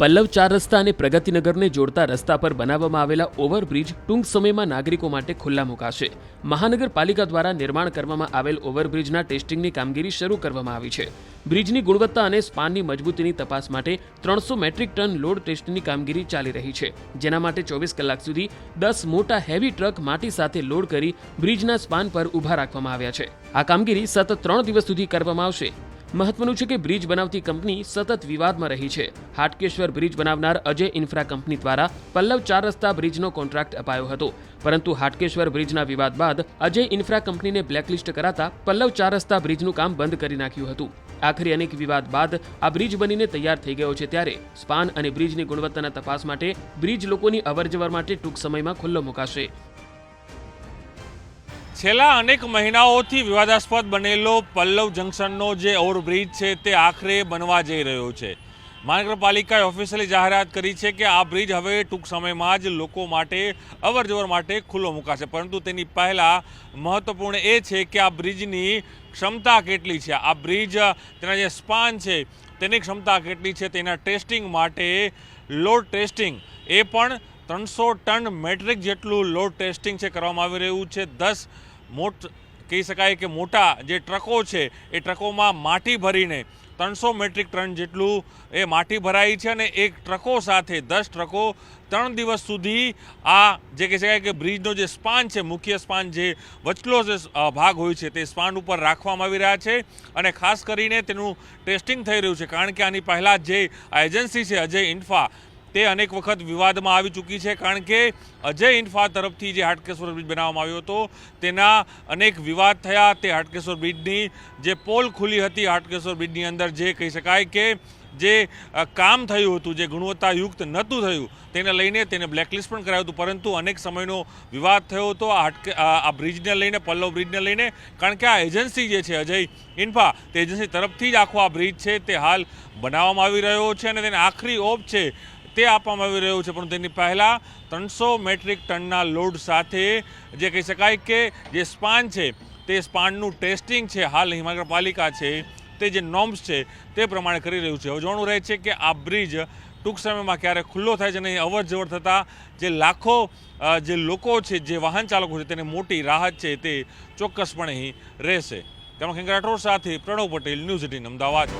પલ્લવ ચાર રસ્તા અને પ્રગતિનગરને જોડતા રસ્તા પર બનાવવામાં આવેલા ઓવરબ્રિજ ટૂંક સમયમાં નાગરિકો માટે ખુલ્લા મુકાશે. મહાનગરપાલિકા દ્વારા નિર્માણ કરવામાં આવેલ ઓવરબ્રિજના ટેસ્ટિંગની કામગીરી શરૂ કરવામાં આવી છે. બ્રિજની ગુણવત્તા અને સ્પાનની મજબૂતીની તપાસ માટે ત્રણસો મેટ્રિક ટન લોડ ટેસ્ટની કામગીરી ચાલી રહી છે. જેના માટે ચોવીસ કલાક સુધી દસ મોટા હેવી ટ્રક માટી સાથે લોડ કરી બ્રિજના સ્પાન પર ઊભા રાખવામાં આવ્યા છે. આ કામગીરી સતત ત્રણ દિવસ સુધી કરવામાં આવશે. મહત્વનું છે કે બ્રિજ બનાવતી કંપની સતત વિવાદમાં રહી છે. હાટકેશ્વર બ્રિજ બનાવનાર અજય ઇન્ફ્રા કંપની દ્વારા પલ્લવ ચાર રસ્તા બ્રિજનો કોન્ટ્રાક્ટ અપાયો હતો. પરંતુ હાટકેશ્વર બ્રિજના વિવાદ બાદ અજય ઇન્ફ્રા કંપનીને બ્લેકલિસ્ટ કરાતા પલ્લવ ચાર રસ્તા બ્રિજનું કામ બંધ કરી નાખ્યું હતું. આખરે અનેક વિવાદ બાદ આ બ્રિજ બનીને તૈયાર થઈ ગયો છે ત્યારે સ્પાન અને બ્રિજની ગુણવત્તાના તપાસ માટે બ્રિજ લોકોની અવરજવર માટે ટૂંક સમયમાં ખુલ્લો મુકાશે. છેલ્લા અનેક મહિનાઓથી વિવાદાસ્પદ બનેલો પલ્લવ જંકશનનો જે ઓવરબ્રિજ છે તે આખરે બનવા જઈ રહ્યો છે. મહાનગરપાલિકાએ ઓફિશિયલી જાહેરાત કરી છે કે આ બ્રિજ હવે ટૂંક સમયમાં જ લોકો માટે, અવરજવર માટે ખુલ્લો મુકાશે. પરંતુ તેની પહેલાં મહત્ત્વપૂર્ણ એ છે કે આ બ્રિજની ક્ષમતા કેટલી છે? આ બ્રિજ, તેના જે સ્પાન છે, તેની ક્ષમતા કેટલી છે? તેના ટેસ્ટિંગ માટે લોડ ટેસ્ટિંગ એ પણ ત્રણસો ટન મેટ્રિક જેટલું લોડ ટેસ્ટિંગ છે કરવામાં આવી રહ્યું છે. દસ મોટ, કહી શકાય કે મોટા જે ટ્રકો છે, એ ટ્રકોમાં માટી ભરીને ત્રણસો મેટ્રિક ટન જેટલું એ માટી ભરાઈ છે અને એક ટ્રકો સાથે દસ ટ્રકો ત્રણ દિવસ સુધી આ જે કહી શકાય કે બ્રિજનો જે સ્પાન છે, મુખ્ય સ્પાન જે વચલો જે ભાગ હોય છે, તે સ્પાન ઉપર રાખવામાં આવી રહ્યા છે અને ખાસ કરીને તેનું ટેસ્ટિંગ થઈ રહ્યું છે. કારણ કે આની પહેલાં જે આ એજન્સી છે, અજય ઇન્ફા તે અનેક વખત વિવાદમાં આવી ચૂકી છે, કારણ કે અજય ઇન્ફા તરફથી જે હાટકેશ્વર બ્રિજ બનાવવામાં આવ્યો હતો, તેના અનેક વિવાદ થયા. તે હાટકેશ્વર બ્રિજની જે પોલ ખુલી હતી, હાટકેશ્વર બ્રિજની અંદર જે કહી શકાય કે જે કામ થયું હતું, જે ગુણવત્તાયુક્ત નહોતું થયું, તેને લઈને તેને બ્લેકલિસ્ટ પણ કરાયું હતું. પરંતુ અનેક સમયનો વિવાદ થયો હતો આ હાટકે આ બ્રિજને લઈને, પલ્લવ બ્રિજને લઈને, કારણ કે આ એજન્સી જે છે, અજય ઇન્ફા, તે એજન્સી તરફથી જ આખો આ બ્રિજ છે, તે હાલ બનાવવામાં આવી રહ્યો છે અને તેને આખરી ઓપ છે તે આપવામાં આવી રહ્યું છે, પણ તેની પહેલાં ત્રણસો મેટ્રિક ટનના લોડ સાથે જે કહી શકાય કે જે સ્પાન છે, તે સ્પાનનું ટેસ્ટિંગ છે, હાલ મહાનગરપાલિકા છે, તે જે નોર્મ્સ છે, તે પ્રમાણે કરી રહ્યું છે. હવે જોવાનું રહે છે કે આ બ્રિજ ટૂંક સમયમાં ક્યારે ખુલ્લો થાય છે અને અહીં અવર જવર થતાં જે લાખો જે લોકો છે, જે વાહન ચાલકો છે, તેને મોટી રાહત છે તે ચોક્કસપણે રહેશે. તેમાં ખેંગ રાઠોડ સાથે પ્રણવ પટેલ, ન્યૂઝ એટીન, અમદાવાદ.